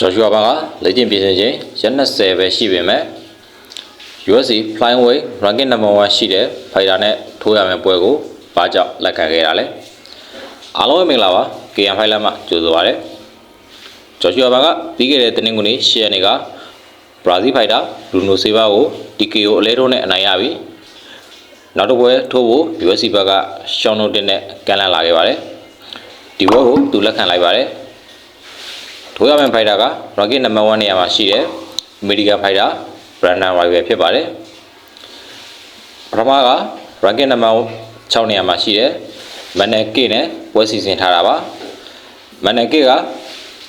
ဂျော်ရှူအာဘန်ကလေ့ကျင့်ပြင်ဆင်ခြင်းရက်20ပဲရှိပေမဲ့ USC Flyweight Ranking Number 1ရှိတဲ့ဖိုင်တာနဲ့ထိုးရမယ့်ပွဲကိုဘာကြောင့်လက်ခံခဲ့တာလဲအားလုံးပဲမင်္ဂလာပါ KM Fight လမ်းမှာကြိုဆိုပါရစေဂျော်ရှူအာဘန်ကပြီးခဲ့တဲ့တနင်္ဂနွေ10ရက်နေ့ကဘရာဇီးဖိုင်တာလူနိုဆေးဘာကို TKO အလဲထိုးနဲ့အနိုင်ရပြီနောက်တစ်ပွဲထိုးဖို့ USC ဘက်ကရှောင်းနိုတင်နဲ့ကန်လန့်လာခဲ့ပါတယ်ဒီပွဲကိုသူလက်ခံလိုက်ပါတယ် ထိုရမယ်ဖိုက်တာက rocket number 1နေရာမှာရှိတယ် American fighter Brandon White ပဲဖြစ်ပါတယ်ပထမက rocket number 6နေရာမှာရှိတယ် Manek နဲ့ပွဲစီစဉ်ထားတာပါ Manek က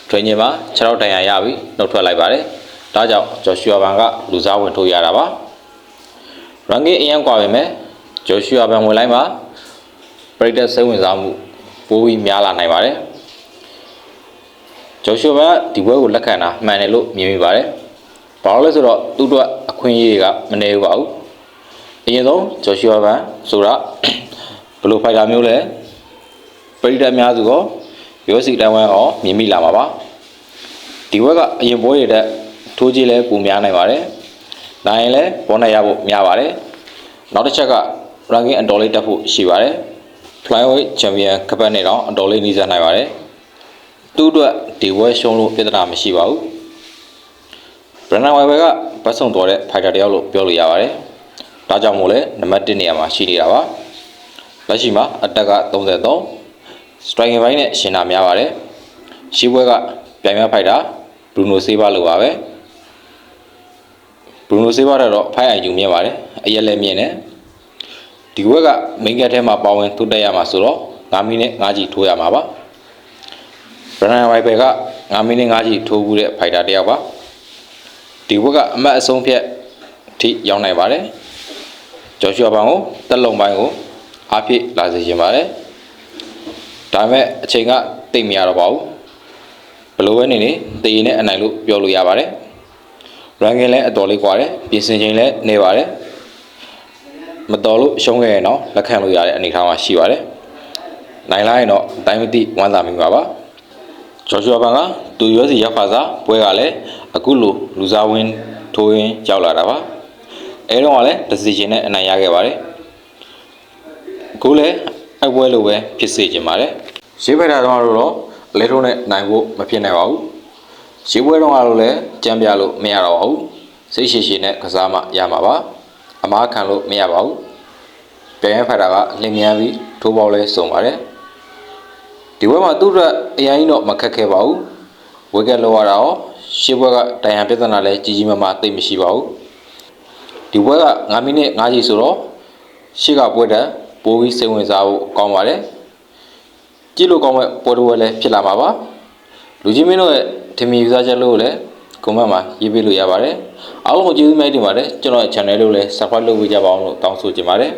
ထွင်ခြင်းမှာ6ရောက်တန်ရာရပြီးနှုတ်ထွက်လိုက်ပါတယ်ဒါကြောင့်ဂျော်ရှူယာဘန်ကလူစားဝင်ထိုးရတာပါရန်ကင်းအရန်ကွာပဲမဲ့ဂျော်ရှူယာဘန်ဝင်လိုက်မှာပရိသတ်စိတ်ဝင်စားမှုပိုးပြီးများလာနိုင်ပါတယ် ဂျော်ရှူဘန်ကဒီပွဲကိုလက်ခံတာမှန်တယ်လို့မြင်မိပါတယ်။ဘာလို့လဲဆိုတော့သူ့အတွက်အခွင့်အရေးတွေကမနေဘူးပါဘူး။အရင်ဆုံးဂျော်ရှူဘန်ဆိုတာဘယ်လိုဖိုက်တာမျိုးလဲပရိသတ်အများစုရောရိုးစီတိုင်းဝမ်ရောမြင်မိလာမှာပါ။ဒီဘက်ကအရင်ပွဲတွေတက်ထိုးကြီးလဲပုံများနိုင်ပါတယ်။နိုင်ရင်လဲဘောနဲ့ရဖို့များပါတယ်။နောက်တစ်ချက်က ranking အတော်လေးတက်ဖို့ရှိပါတယ်။ flyweight champion ကပတ်နဲ့တော့အတော်လေးနှီးစပ်နိုင်ပါတယ်။ သူ့အတွက်ဒီဝဲရှုံးလို့ပြဿနာမရှိပါဘူး။ဘရန်နာဝိုင်ဘယ်ကပတ်ဆုံတော်တဲ့ဖိုက်တာတယောက်လို့ပြောလို့ရပါတယ်။ဒါကြောင့်မို့လဲနံပါတ်1နေရာမှာရှိနေတာပါ။လက်ရှိမှာအတက်က33 striking ဘိုင်းနဲ့ရှင်တာများပါတယ်။ရှီးပွဲကပြိုင်မြဖိုက်တာဘရူနိုဆေးဘာလိုပါပဲ။ဘရူနိုဆေးဘာတော့ဖိုက်အိုင်ယူမြင်ပါတယ်။အရက်လည်းမြင်တယ်။ဒီဘက်ကမိန်ကက်ထဲမှာပါဝင်သွတ်တက်ရမှာဆိုတော့9မိနစ်9ကြီးထိုးရမှာပါ။ဘ ရန်ဝိုင်ဘယ်က9မိနစ်5ကြီးထိုးဘူးတဲ့ဖိုက်တာတစ်ယောက်ပါဒီဘက်ကအမတ်အဆုံးဖြတ်ထိရောက်နိုင်ပါတယ်ဂျော်ရှူအာဘန်ကိုတက်လုံပိုင်းကိုအားဖြည့်လာစေချင်ပါတယ်ဒါပေမဲ့အချိန်ကတိတ်မရတော့ပါဘူးဘယ်လိုပဲနေနေတည်ရင်နဲ့အနိုင်လို့ပြောလို့ရပါတယ်ရန်ကင်လည်းအတော်လေးကွာတယ်ပြင်ဆင်ချိန်လည်းနေပါတယ်မတော်လို့ရှုံးခဲ့ရင်တော့လက်ခံလို့ရတဲ့အနေအထားမှာရှိပါတယ်နိုင်လာရင်တော့အတိုင်းမသိဝမ်းသာမိပါပါ ဂျော်ရှူအာဘန်ကသူရွေးစီရောက်ခါစားပွဲကလည်းအခုလိုလူစားဝင်းထိုးရင်းကြောက်လာတာပါအဲတော့ကလည်း decision နဲ့အနိုင်ရခဲ့ပါတယ်အခုလည်းအပွဲလိုပဲဖြစ်စေချင်ပါတယ်ရှေးဘက်တာတော့တော့လဲထုံးနဲ့နိုင်ဖို့မဖြစ်နိုင်ပါဘူးရှေးပွဲတော့ကတော့လည်းကြမ်းပြလို့မရတော့ပါဘူးစိတ်ရှိရှိနဲ့ကစားမှရမှာပါအမားခံလို့မရပါဘူးပြန်ရဖတ်တာကလင်မြန်ပြီးထိုးပေါက်လဲစုံပါတယ် ဒီဘက်မှာသူ့အတွက်အရင်တော့မခက်ခဲပါဘူးဝက်ကက်လောက်ရတာရောရှေ့ဘက်ကတိုင်ရန်ပြဿနာလည်းကြီးကြီးမားမားသိပ်မရှိပါဘူးဒီဘက်က9မိနစ်5ကြီးဆိုတော့ရှေ့ကပွဲတက်ပိုးပြီးစိတ်ဝင်စားဖို့ကောင်းပါတယ်ကြည့်လို့ကောင်းမဲ့ပွဲတော်လည်းဖြစ်လာမှာပါလူကြီးမင်းတို့ရဲ့ထင်မြင်ယူဆချက်လို့လည်းကွန်မန့်မှာရေးပေးလို့ရပါတယ်အားလုံးကိုကျေးဇူးများတင်ပါတယ်ကျွန်တော်ရဲ့ channel လေးကိုလည်း subscribe လုပ်ပေးကြပါအောင်လို့တောင်းဆိုချင်ပါတယ်